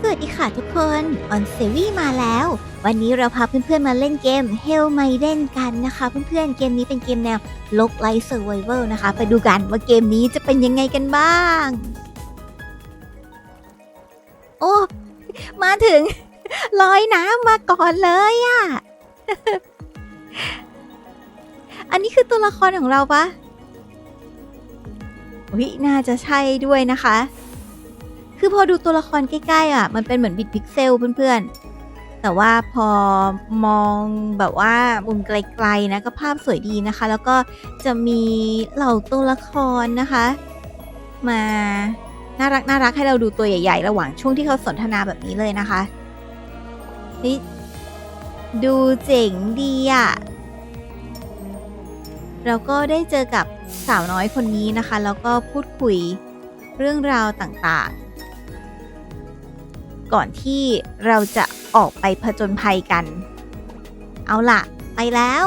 สวัสดีค่ะทุกคน ออนเซวี่มาแล้ว วันนี้เราพาเพื่อนๆมาเล่นเกม Hell m a i d e n กันนะคะ เพื่อนๆ เกมนี้เป็นเกมแนวลกไลท์เซอร์ไวเวนะคะ ไปดูกันว่าเกมนี้จะเป็นยังไงกันบ้าง โอ้ มาถึงลอยน้ำมาก่อนเลยอะอันนี้คือตัวละครของเราปะวิน่าจะใช่ด้วยนะคะ คือพอดูตัวละครใกล้ๆอะ มันเป็นเหมือนบิดพิกเซลเพื่อนๆ แต่ว่าพอมองแบบว่ามุมไกลๆนะก็ภาพสวยดีนะคะ แล้วก็จะมีเหล่าตัวละครนะคะ มาน่ารักน่ารักให้เราดูตัวใหญ่ๆ ระหว่างช่วงที่เขาสนทนาแบบนี้เลยนะคะนี่ดูเจ๋งดีอะเราก็ได้เจอกับสาวน้อยคนนี้นะคะ แล้วก็พูดคุยเรื่องราวต่างๆ ก่อนที่เราจะออกไปผจญภัยกัน เอาล่ะ ไปแล้ว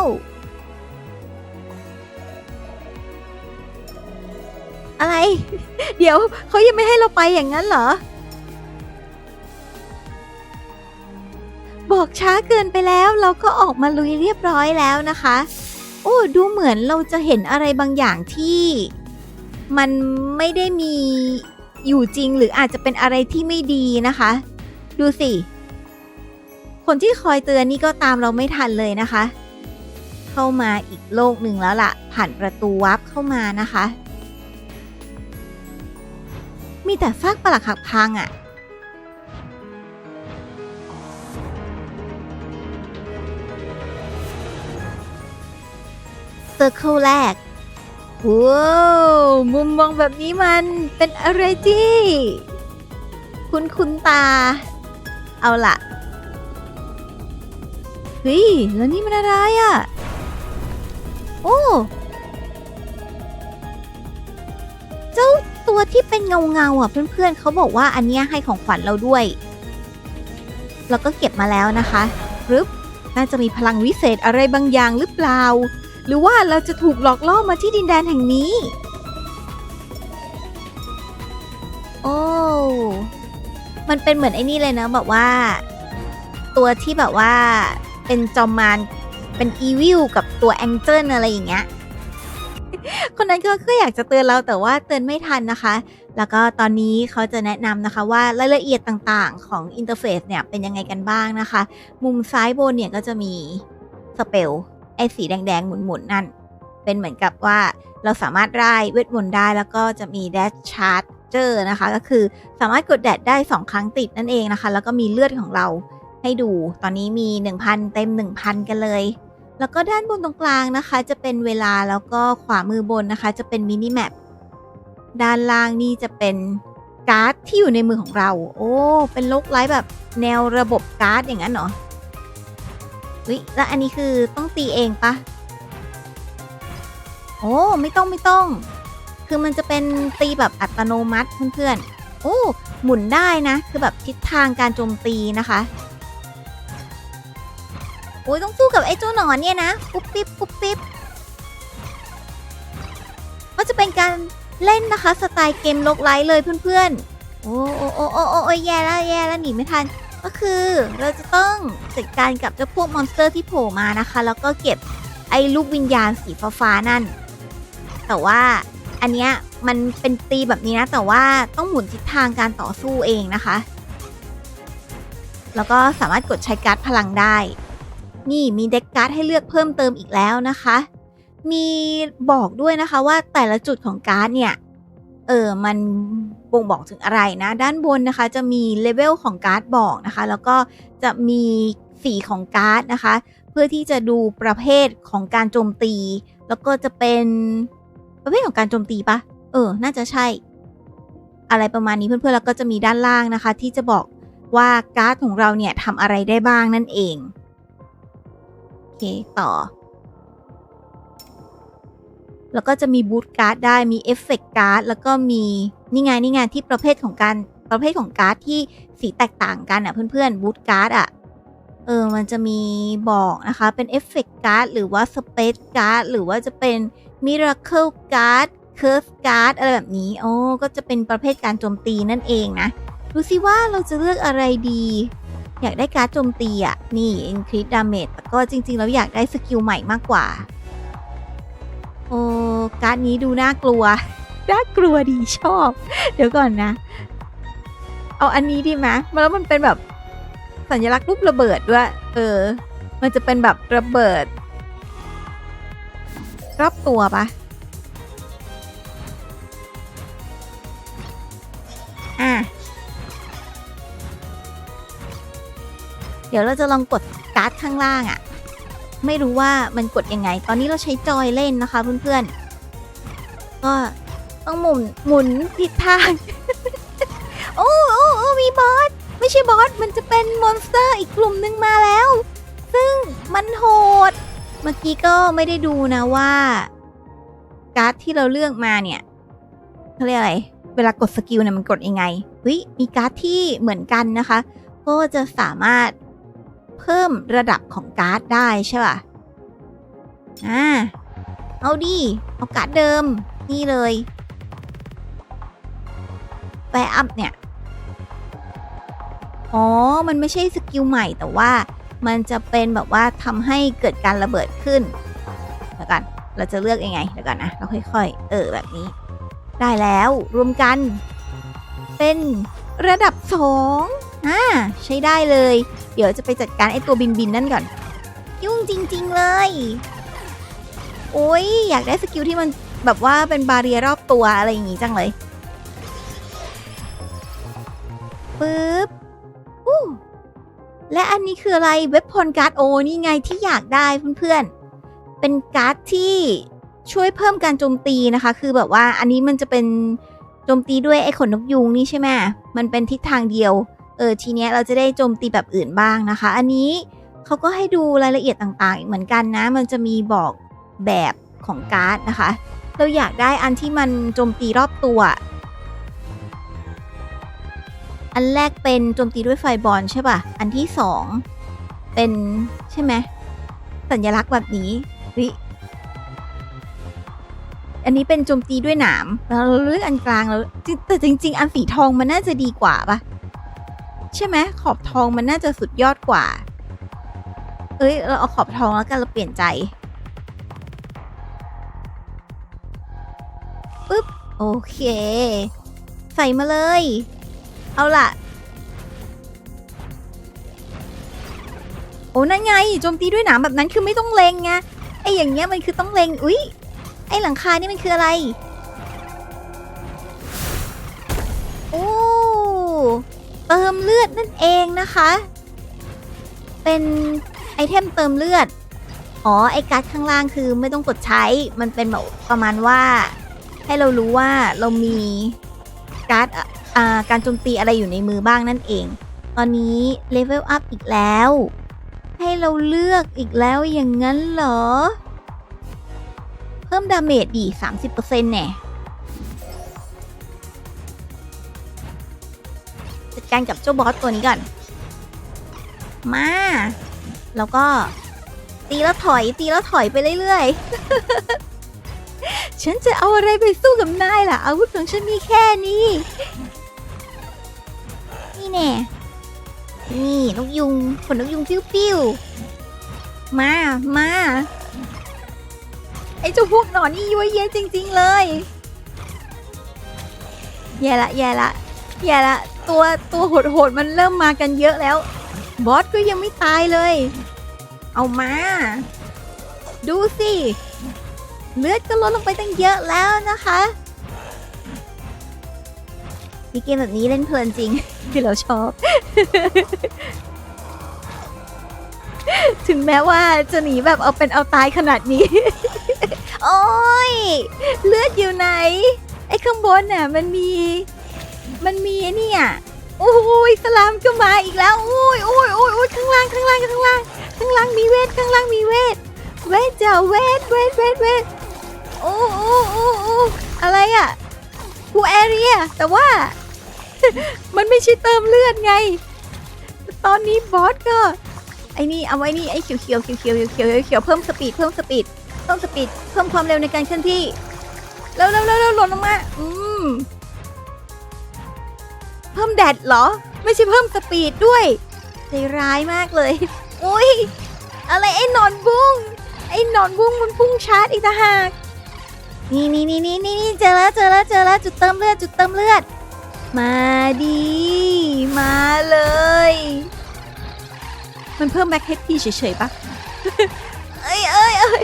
อะไร เดี๋ยวเขายังไม่ให้เราไปอย่างนั้นเหรอ บอกช้าเกินไปแล้วเราก็ออกมาลุยเรียบร้อยแล้วนะคะ โอ้ดูเหมือนเราจะเห็นอะไรบางอย่างที่มันไม่ได้มีอยู่จริงหรืออาจจะเป็นอะไรที่ไม่ดีนะคะ ดูสิ คนที่คอยเตือนนี่ก็ตามเราไม่ทันเลยนะคะ เข้ามาอีกโลกหนึ่งแล้วล่ะ ผ่านประตูวับเข้ามานะคะ มีแต่ซากปลักหักพังอะ่ะเซอร์เคิลแรกว้าวมุมมองแบบนี้มันเป็นอะไรที่ คุณคุณตา เอาล่ะเฮ้ยแล้วนี่มันอะไรอะ่ะโอ้เจ้าตัวที่เป็นเงาเงาๆอะเพื่อนๆเขาบอกว่าอันเนี้ยให้ของขวัญเราด้วย เราก็เก็บมาแล้วนะคะรึบน่าจะมีพลังวิเศษอะไรบางอย่างหรือเปล่า หรือว่าเราจะถูกหลอกล่อมาที่ดินแดนแห่งนี้ โอ้ มันเป็นเหมือนไอ้นี่เลยนะแบบว่า ตัวที่แบบว่าเป็นจอมมารเป็นอีวิลกับตัวแองเจิลอะไรอย่างเงี้ย คนนั้นก็ก็อยากจะเตือนเราแต่ว่าเตือนไม่ทันนะคะ แล้วก็ตอนนี้เขาจะแนะนำนะคะว่ารายละเอียดต่างๆ ของอินเทอร์เฟซเนี่ยเป็นยังไงกันบ้างนะคะ มุมซ้ายบนเนี่ยก็จะมีสเปลไอ้สีแดงๆหมุนๆนั่น เป็นเหมือนกับว่าเราสามารถร่ายเวทมนต์ได้แล้วก็จะมีแดชชาร์จ เจอร์นะคะ ก็คือสามารถกดแดดได้ 2 ครั้งติดนั่นเองนะคะ แล้วก็มีเลือดของเราให้ดู ตอนนี้มี 1,000 เต็ม 1,000 กันเลย แล้วก็ด้านบนตรงกลางนะคะ จะเป็นเวลาแล้วก็ขวามือบนนะคะ จะเป็นมินิแมปด้านล่างนี่จะเป็นการ์ดที่อยู่ในมือของเรา โอ้ เป็นโลกไลท์แบบแนวระบบการ์ดอย่างนั้นเหรอวิแล้วอันนี้คือต้องตีเองปะโอ้ ไม่ต้องไม่ต้อง คือมันจะเป็นตีแบบอัตโนมัติเพื่อนๆโอ้หมุนได้นะ คือแบบทิศทางการโจมตีนะคะโอ้ยต้องสู้กับไอ้เจ้าหนอนเนี่ยนะปุ๊บปิ๊บปุ๊บปิ๊บก็จะเป็นการเล่นนะคะ สไตล์เกมโลกไลท์เลยเพื่อนๆ โอ้โอ้โอ้โอ้โอ้แย่แล้วแย่แล้วหนีไม่ทัน ก็คือเราจะต้องจัดการกับเจ้าพวกมอนสเตอร์ที่โผล่มานะคะ แล้วก็เก็บไอ้ลูกวิญญาณสีฟ้าๆนั่น แต่ว่า อันเนี้ยมันเป็นตีแบบนี้นะ แต่ว่าต้องหมุนทิศทางการต่อสู้เองนะคะ แล้วก็สามารถกดใช้การ์ดพลังได้ นี่มีเด็กการ์ดให้เลือกเพิ่มเติมอีกแล้วนะคะ มีบอกด้วยนะคะว่าแต่ละจุดของการ์ดเนี่ยเออ มันบ่งบอกถึงอะไรนะ ด้านบนนะคะ จะมีเลเวลของการ์ดบอกนะคะ แล้วก็จะมีสีของการ์ดนะคะ เพื่อที่จะดูประเภทของการโจมตี แล้วก็จะเป็น ประเภทของการโจมตีปะเออ น่าจะใช่ อะไรประมาณนี้เพื่อนๆแล้วก็จะมีด้านล่างนะคะ ที่จะบอกว่าการ์ดของเราเนี่ยทำอะไรได้บ้างนั่นเองโอเคต่อ แล้วก็จะมีบูทการ์ดได้มีเอฟเฟกต์การ์ดแล้วก็มีนี่ไงนี่ไงที่ประเภทของการประเภทของการ์ดที่สีแตกต่างกันอะเพื่อนๆบูทการ์ดอะเออ มันจะมีบอกนะคะ เป็นเอฟเฟกต์การ์ดหรือว่าสเปซการ์ดหรือว่าจะเป็น มิราเคิลการ์ดเคิร์ฟการ์ดอะไรแบบนี้ โอ้ ก็จะเป็นประเภทการโจมตีนั่นเองนะ ดูสิว่าเราจะเลือกอะไรดี อยากได้การ์ดโจมตีอะ นี่ increase damage แต่ก็จริงๆ แล้วอยากได้สกิลใหม่มากกว่า โอ้การ์ดนี้ดูน่ากลัว น่ากลัวดีชอบ เดี๋ยวก่อนนะ เอาอันนี้ดีไหมแล้วมันเป็นแบบสัญลักษณ์รูประเบิดด้วย เออ มันจะเป็นแบบระเบิด รอบตัวปะอะ เดี๋ยวเราจะลองกดการ์ดข้างล่างอะ่ะ ไม่รู้ว่ามันกดยังไง ตอนนี้เราใช้จอยเล่นนะคะเพื่อนๆ ก็ต้องหมุนหมุนผิดทาง โอ้โอ้โอ้มีบอส ไม่ใช่บอส มันจะเป็นมอนสเตอร์อีกกลุ่มหนึ่งมาแล้ว ซึ่งมันโหด เมื่อกี้ก็ไม่ได้ดูนะว่า การ์ดที่เราเลือกมาเนี่ยเขาเรียกอะไร เวลากดสกิลเนี่ยมันกดยังไงเฮ้ยมีการ์ดที่เหมือนกันนะคะ ก็จะสามารถเพิ่มระดับของการ์ดได้ใช่ป่ะอ่าเอาดิเอาการ์ดเดิม นี่เลยแปรอัพเนี่ย อ๋อ มันไม่ใช่สกิลใหม่แต่ว่า มันจะเป็นแบบว่าทำให้เกิดการระเบิดขึ้นแล้วกันเราจะเลือกยังไงเดี๋ยวก่อนนะเราค่อยๆ เออแบบนี้ ได้แล้วรวมกัน เป็นระดับสองอ่าใช้ได้เลย เดี๋ยวจะไปจัดการไอ้ตัวบินบินนั่นก่อน ยุ่งจริง ๆ เลย โอ้ยอยากได้สกิลที่มันแบบว่าเป็นบาเรียรอบตัวอะไรอย่างงี้จังเลยปึ๊บอู้ และอันนี้คืออะไรเว็บพลการ์ดโอนี่ไงที่อยากได้เพื่อนๆ เป็นการ์ดที่ช่วยเพิ่มการโจมตีนะคะ คือแบบว่าอันนี้มันจะเป็นโจมตีด้วยไอ้ขนนกยูงนี่ใช่ไหมมันเป็นทิศทางเดียว เออทีเนี้ยเราจะได้โจมตีแบบอื่นบ้างนะคะ อันนี้เขาก็ให้ดูรายละเอียดต่างๆ เหมือนกันนะ มันจะมีบอกแบบของการ์ดนะคะ เราอยากได้อันที่มันโจมตีรอบตัว อันแรกเป็นโจมตีด้วยไฟบอลใช่ป่ะ อันที่สองเป็นใช่ไหมสัญลักษณ์แบบนี้เฮ้ยอันนี้เป็นโจมตีด้วยหนามแล้วเราเลือกอันกลางแล้วแต่จริง ๆ อันสีทองมันน่าจะดีกว่าปะใช่ไหมขอบทองมันน่าจะสุดยอดกว่า เอ้ยเราเอาขอบทองแล้วกันเราเปลี่ยนใจปึ๊บโอเค ใส่มาเลย เอาล่ะ โอ้นั่นไงโจมตีด้วยหนามแบบนั้นคือไม่ต้องเลงไงไออย่างเงี้ยมันคือต้องเลงอุ๊ยไอหลังคานี่มันคืออะไรโอ้เติมเลือดนั่นเองนะคะ เป็นไอเทมเติมเลือดอ๋อไอการ์ดข้างล่างคือไม่ต้องกดใช้ มันเป็นแบบประมาณว่า ให้เรารู้ว่าเรามีการ์ดอะ การโจมตีอะไรอยู่ในมือบ้างนั่นเอง ตอนนี้เลเวลอัพอีกแล้ว ให้เราเลือกอีกแล้วอย่างนั้นเหรอ เพิ่มดาเมจดี 30%แน่จัดการกับเจ้าบอสตัวนี้ก่อน มา แล้วก็ตีแล้วถอยตีแล้วถอยไปเรื่อยๆ ฉันจะเอาอะไรไปสู้กับนายล่ะ อาวุธของฉันมีแค่นี้ แน่ นี่นกยุงขนนกยุงปิ้วๆมา มา ไอ้เจ้าพวกหนอนนี่ยั่วเย้ยจริง ๆ เลยแย่ละแย่ละแย่ละ ตัวตัวโหดๆมันเริ่มมากันเยอะแล้ว บอสก็ยังไม่ตายเลย เอามา ดูสิ เลือดก็ลดลงไปตั้งเยอะแล้วนะคะ มีเกมแบบนี้เล่นเพลินจริง คือเราชอบ ถึงแม้ว่าจะหนีแบบเอาเป็นเอาตายขนาดนี้ โอ้ย เลือดอยู่ไหน ไอ้ข้างบนน่ะ มันมี มันมีเนี่ยโอ้ยสลามก็มาอีกแล้วโอ้ยโอ้ยโอ้ยโอ้ยข้างล่างข้างล่างข้างล่าง ข้างล่างมีเวทข้างล่างมีเวทเวทจ้ะเวทเวทเวทเวทโอ้โอ้โอ้โอ้อะไรอะ กูแอเรีย แต่ว่า มันไม่ใช่เติมเลือดไง ตอนนี้บอสก็ ไอ้นี่เอาไว้นี่ไอ้เขียวเขียวเขียวเขียวเขียวเขียวเพิ่มสปีดเพิ่มสปีดเพิ่มสปีดเพิ่มความเร็วในการเคลื่อนที่เร็วเร็วเร็วเร็วหล่นลงมา อืม เพิ่มแดดเหรอ ไม่ใช่เพิ่มสปีดด้วยใจร้ายมากเลย อุ้ยอะไรไอ้นอนบุ้งไอ้นอนบุ้งมันพุ่งชาร์จอีกต่างหาก นี่นี่นี่นี่นี่นี่เจอแล้วเจอแล้วเจอแล้วจุดเติมเลือดจุดเติมเลือด มาดี มาเลย มันเพิ่มแบ็คเฮดพีเฉยๆปะเอ้ยเอ้ยเอ้ย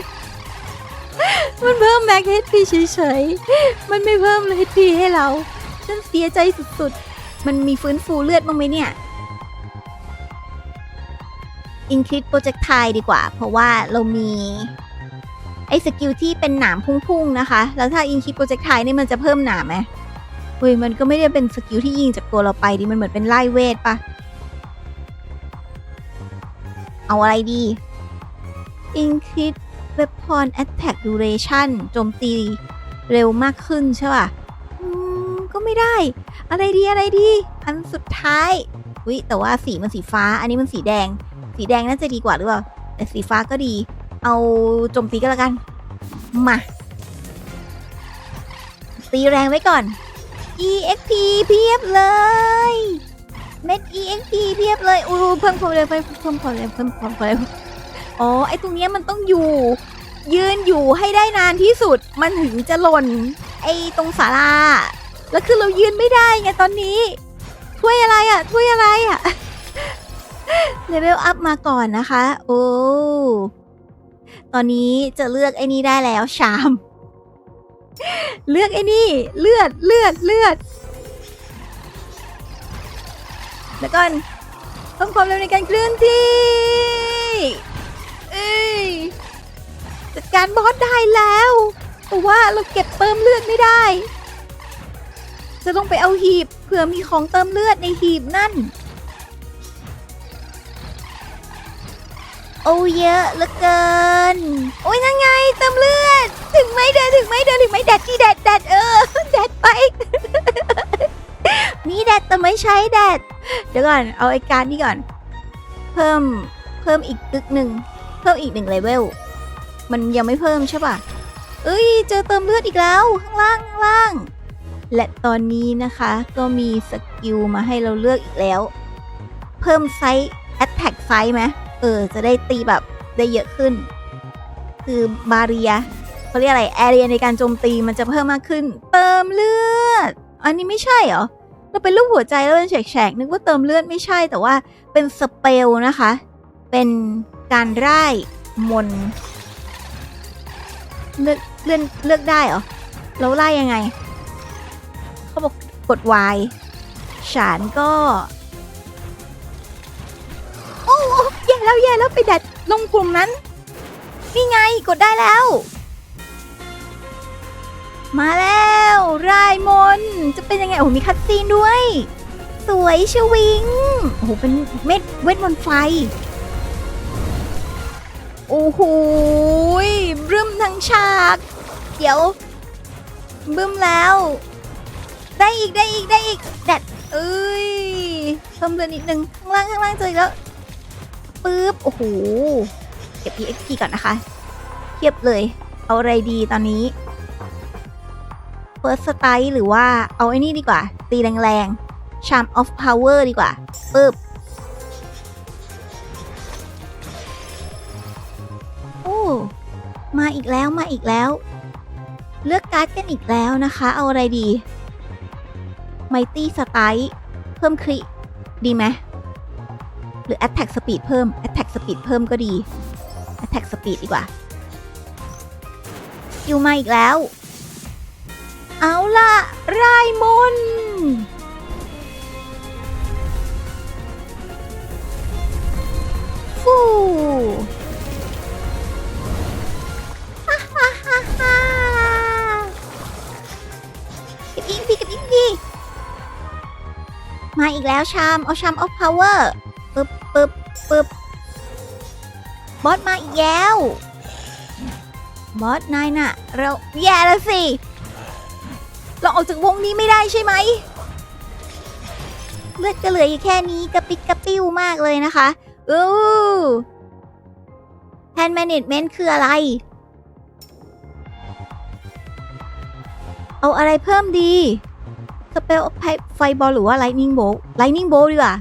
มันเพิ่มแบ็คเฮดพีเฉยๆ มันไม่เพิ่มเฮดพีให้เรา ฉันเสียใจสุดๆ มันมีฟื้นฟูเลือดบ้างไหมเนี่ยอินคลิดโปรเจกต์ไทดีกว่า เพราะว่าเรามี ไอ้สกิลที่เป็นหนามพุ่งๆนะคะ แล้วถ้าอินคิดโปรเจกต์ไทนี่มันจะเพิ่มหนามไหมเฮ้ยมันก็ไม่ได้เป็นสกิลที่ยิงจากตัวเราไปดิมันเหมือนเป็นไล่เวทปะเอาอะไรดี Increase Weapon Attack Duration โจมตีเร็วมากขึ้นใช่ป่ะอืมก็ไม่ได้ อะไรดีอะไรดี อันสุดท้ายวิแต่ว่าสีมันสีฟ้า อันนี้มันสีแดง สีแดงน่าจะดีกว่าหรือเปล่าแต่สีฟ้าก็ดี เอาโจมตีก็แล้วกัน มาตีแรงไว้ก่อน EXP เพียบเลย เม็ด EXP เพียบเลย อู้เพิ่มความเร็วเพิ่มความเร็วเพิ่มความเร็วอ๋อ ไอตรงเนี้ยมันต้องอยู่ ยืนอยู่ให้ได้นานที่สุด มันถึงจะหล่น ไอตรงศาลา แล้วคือเรายืนไม่ได้ไงตอนนี้ ถ้วยอะไรอะถ้วยอะไรอะเลเวลอัพมาก่อนนะคะ โอ้ ตอนนี้จะเลือกไอ้นี่ได้แล้วชาม เลือกไอ้นี่เลือดเลือดเลือดแล้วก่อนเพิ่มความเร็วในการเคลื่อนที่เอ้ยจัดการบอสได้แล้ว แต่ว่าเราเก็บเติมเลือดไม่ได้ จะต้องไปเอาหีบเผื่อมีของเติมเลือดในหีบนั่น โอ้เยอะเหลือเกิน โอ้ยนั่นไงเติมเลือด ถึงไหมเดดถึงไหมเดดถึงไหมแดดที่แดดแดดเออแดดไป มีแดดแต่ไม่ใช้แดด เดี๋ยวก่อนเอาไอ้การนี่ก่อน เพิ่มเพิ่มอีกตึกหนึ่งเพิ่มอีกหนึ่งเลเวล มันยังไม่เพิ่มใช่ป่ะ เอ้ยเจอเติมเลือดอีกแล้วข้างล่างข้างล่าง และตอนนี้นะคะก็มีสกิลมาให้เราเลือกอีกแล้ว เพิ่มไซส์ attack ไซส์ไหม ออ จะได้ตีแบบได้เยอะขึ้น คือบาเรียเขาเรียกอะไรแอเรียในการโจมตีมันจะเพิ่มมากขึ้น เติมเลือด อันนี้ไม่ใช่เหรอเราเป็นรูปหัวใจแล้วเป็นแฉกๆนึกว่าเติมเลือดไม่ใช่แต่ว่าเป็นสเปลนะคะ เป็นการร่ายมนเลือกเลือกเลือกได้เหรอแล้วไล่ยังไง เขาบอกกด Y ฉานก็ แล้วแย่แล้วไปแดดลงกลุ่มนั้น นี่ไงกดได้แล้ว มาแล้วรายมนจะเป็นยังไง โอ้โหมีคัดซีนด้วย สวยชวิง โอ้โห เป็นเม็ดเวทมนต์ไฟ โอ้โหบึ้มทั้งฉาก เดี๋ยว บึ้มแล้ว ได้อีกได้อีกได้อีกแดดเอ้ยเพิ่มเลือนิดนึงข้างล่างข้างล่างเจออีกแล้ว ปึ๊บ โอ้โห เก็บ EXP ก่อนนะคะ เทียบเลย เอาอะไรดีตอนนี้ First Strike หรือว่าเอาไอ้นี่ดีกว่า ตีแรงๆ Charm of Power ดีกว่าปึ๊บโอ้มาอีกแล้วมาอีกแล้ว เลือกการ์ดกันอีกแล้วนะคะ เอาอะไรดี Mighty Strike เพิ่มคริดีไหม หรือ Attack Speed เพิ่ม Attack Speed เพิ่มก็ดี Attack Speed ดีกว่าสกิลมาอีกแล้ว เอาล่ะรายมนฟูฮ่าฮ่าฮ่าฮ่ากับอิงพีกับอิงพีมาอีกแล้วชาม เอาชามออฟพาวเวอร์ บอสมาอีกแล้วบอสนายน่ะ เราแย่แล้วสิ เราออกจากวงนี้ไม่ได้ใช่ไหม เลือดก็เหลืออยู่แค่นี้กระปิดกระปิ้วมากเลยนะคะอู้แ a น management คืออะไร เอาอะไรเพิ่มดีสเปลไฟบอลหรือว่าไลนิ่งโบไลนิ่งโบดีกว่า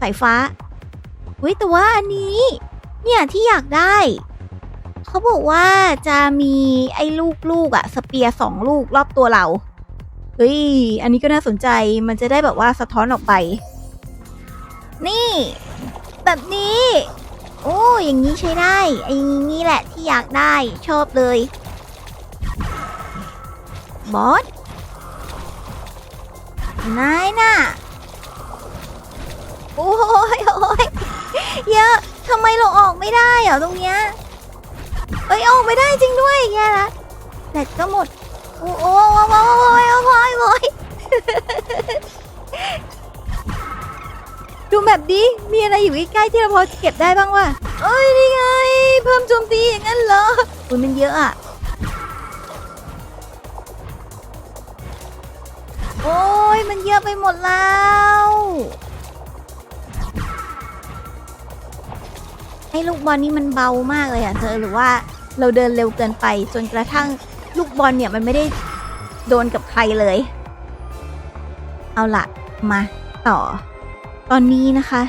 สายฟ้าเฮ้ยแต่ว่าอันนี้ เนี่ยที่อยากได้ เขาบอกว่าจะมีไอ้ลูกๆอะสเปียร์สองลูกรอบตัวเรา เฮ้ย อันนี้ก็น่าสนใจมันจะได้แบบว่าสะท้อนออกไป นี่ แบบนี้ โอ้อย่างนี้ใช้ได้ไอ้นี่แหละที่อยากได้ชอบเลยบอสนายน่ะ โอ้ยโอ้ยเยอะ ทำไมเราออกไม่ได้เหรอตรงเนี้ยเอ้ยออกไม่ได้จริงด้วยแย่ละแบตก็หมด โอ้โอ้โอ้โอ้โอ้ยโอ้ยโอ้ยดูแบบดีมีอะไรอยู่ใกล้ๆที่เราพอจะเก็บได้บ้างวะเอ้ยนี่ไง เพิ่มโจมตีอย่างนั้นเหรออุ้ยมันเยอะอะโอ้ยมันเยอะไปหมดแล้ว ไอ้ลูกบอลนี่มันเบามากเลยอะเธอหรือว่าเราเดินเร็วเกินไป จนกระทั่งลูกบอลเนี่ยมันไม่ได้โดนกับใครเลย เอาละมาต่อ ตอนนี้นะคะ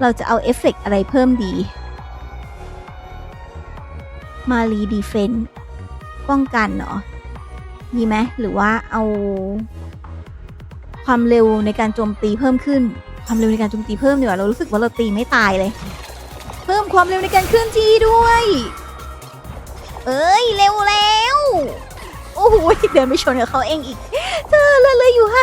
เราจะเอาเอฟเฟกอะไรเพิ่มดี มารีดีเฟนป้องกันเนาะดีไหมหรือว่าเอา ความเร็วในการโจมตีเพิ่มขึ้น ความเร็วในการโจมตีเพิ่มดีกว่าเรารู้สึกว่าเราตีไม่ตายเลย เพิ่มความเร็วในการเคลื่อนที่ด้วย เอ้ย เร็วแล้ว โอ้โหเดินไปชนกับเขาเองอีก เธอเลยเลยอยู่ 52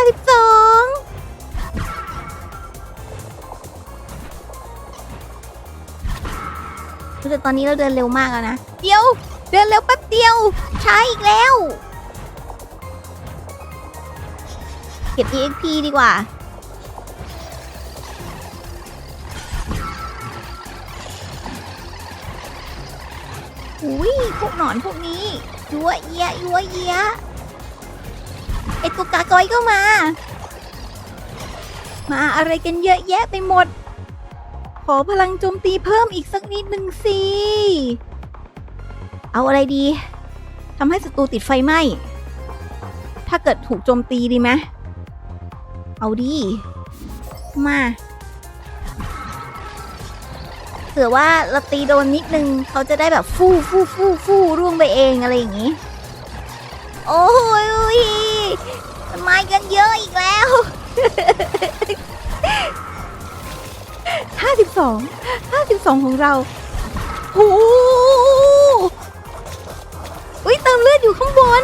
แต่ตอนนี้เราเดินเร็วมากแล้วนะ เดี๋ยว เดินเร็วแป๊บเดียว ช้าอีกแล้ว เก็บ EXP ดีกว่า พวกหนอนพวกนี้ยัวเยียยัวเยียไอตัวกากอยก็มา มาอะไรกันเยอะแยะไปหมด ขอพลังโจมตีเพิ่มอีกสักนิดหนึ่งสิ เอาอะไรดีทำให้ศัตรูติดไฟไหม้ถ้าเกิดถูกโจมตีดีไหมเอาดี มา เผื่อว่าเราตีโดนนิดนึงเขาจะได้แบบฟู่ฟู่ฟู่ฟู่ร่วงไปเองอะไรอย่างนี้ โอ้ยอุ๊ยมันมากันเยอะอีกแล้วห้าสิบสองห้าสิบสองของเราโอ้อุ้ยเติมเลือดอยู่ข้างบน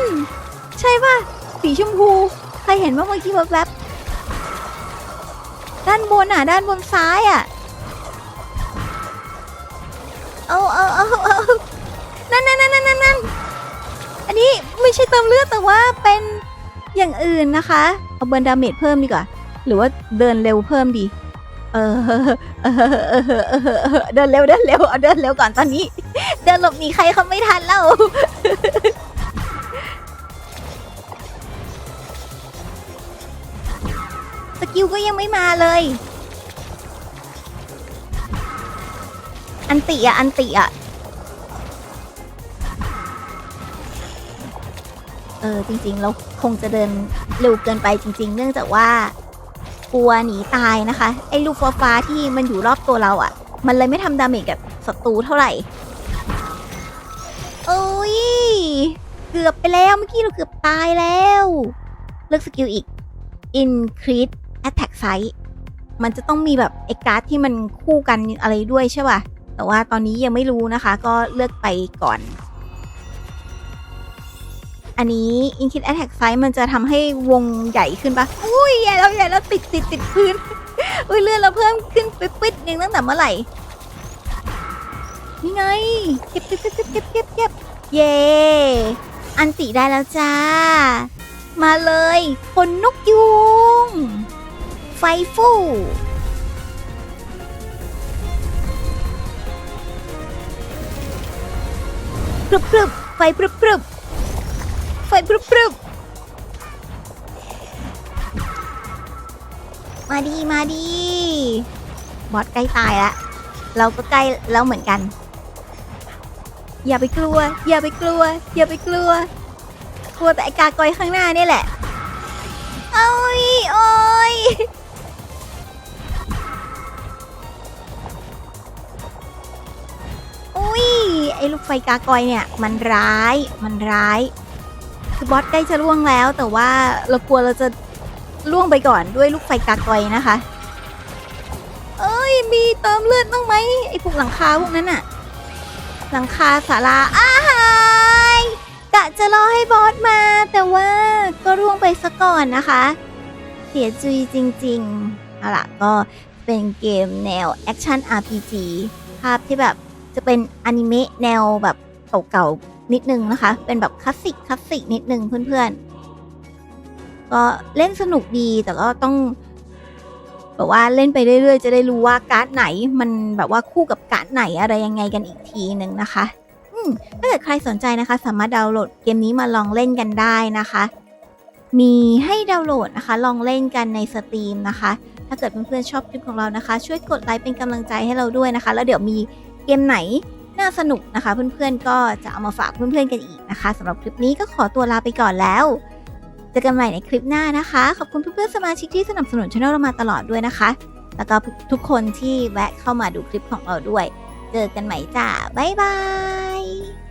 ใช่ป่ะ สีชมพู ใครเห็นว่าเมื่อกี้แวบด้านบนอะ ด้านบนซ้ายอะ ไม่ใช่เติมเลือดแต่ว่าเป็นอย่างอื่นนะคะ เอาเบิร์นดาเมจเพิ่มดีกว่า หรือว่าเดินเร็วเพิ่มดี เออเอเดินเร็วเดินเร็วเอาเดินเร็วก่อนตอนนี้ เดินหลบหนีใครเขาไม่ทันแล้วสกิลก็ยังไม่มาเลย อันติอะอันติอะ ออจริงๆเราคงจะเดินเร็วเกินไปจริง ๆ เนื่องจากว่ากลัวหนีตายนะคะไอ้ลูกฟ้าฟ้าที่มันอยู่รอบตัวเราอะ มันเลยไม่ทำดาเมจกับศัตรูเท่าไหร่โอ้ยเกือบไปแล้วเมื่อกี้เราเกือบตายแล้วเลือกสกิลอีก increase attack size มันจะต้องมีแบบไอ้การ์ดที่มันคู่กันอะไรด้วยใช่ป่ะแต่ว่าตอนนี้ยังไม่รู้นะคะ ก็เลือกไปก่อน อันนี้ increase attack size มันจะทำให้วงใหญ่ขึ้นปะอุ้ยใหญ่แล้วใหญ่แล้วติดติดติดพื้น อุ้ยเลื่อนเราเพิ่มขึ้นไปปิดนึ่งตั้งแต่เมื่อไหร่ นี่ไง เก็บเก็บเก็บเก็บเก็บเก็บเก็บเย่อันติได้แล้วจ้า มาเลยคนนกยุง ไฟฟู่พรึบพรึบไฟพรึบพรึบ ไฟพรึบพรึบมาดีมาดี บอสใกล้ตายแล้วเราก็ใกล้แล้วเหมือนกัน อย่าไปกลัว อย่าไปกลัว อย่าไปกลัว กลัวแต่ไอ้กากอยข้างหน้านี่แหละเอโอ้ยโอ้ยอุ้ยไอ้ลูกไฟกากอยเนี่ย มันร้าย มันร้าย คือบอสใกล้จะล่วงแล้ว แต่ว่าเรากลัวเราจะล่วงไปก่อนด้วยลูกไฟกากอยนะคะ เอ้ยมีเติมเลือดบ้างไหมไอพวกหลังคาพวกนั้นอะหลังคาศาลาอ้ายกะจะรอให้บอสมา แต่ว่าก็ร่วงไปซะก่อนนะคะ เสียจุยจริงๆเอาล่ะก็เป็นเกมแนวแอคชั่น RPG ภาพที่แบบจะเป็นอนิเมะแนวแบบเก่าๆ นิดนึงนะคะ เป็นแบบคลาสสิกคลาสสิกนิดนึงเพื่อนๆ ก็เล่นสนุกดีแต่ก็ต้องแบบว่าเล่นไปเรื่อยๆ จะได้รู้ว่าการ์ดไหน มันแบบว่าคู่กับการ์ดไหนอะไรยังไงกันอีกทีหนึ่งนะคะอืถ้าเกิดใครสนใจนะคะ สามารถดาวน์โหลดเกมนี้มาลองเล่นกันได้นะคะ มีให้ดาวน์โหลดนะคะ ลองเล่นกันในสตรีมนะคะ ถ้าเกิดเพื่อนๆชอบคลิปของเรานะคะ ช่วยกดไลค์เป็นกำลังใจให้เราด้วยนะคะ แล้วเดี๋ยวมีเกมไหน น่าสนุกนะคะเพื่อนๆก็จะเอามาฝากเพื่อนๆกันอีกนะคะสำหรับคลิปนี้ก็ขอตัวลาไปก่อนแล้วเจอกันใหม่ในคลิปหน้านะคะ ขอบคุณเพื่อนๆสมาชิกที่สนับสนุนช่องเรามาตลอดด้วยนะคะ แล้วก็ทุกคนที่แวะเข้ามาดูคลิปของเราด้วย เจอกันใหม่จ้าบ๊ายบาย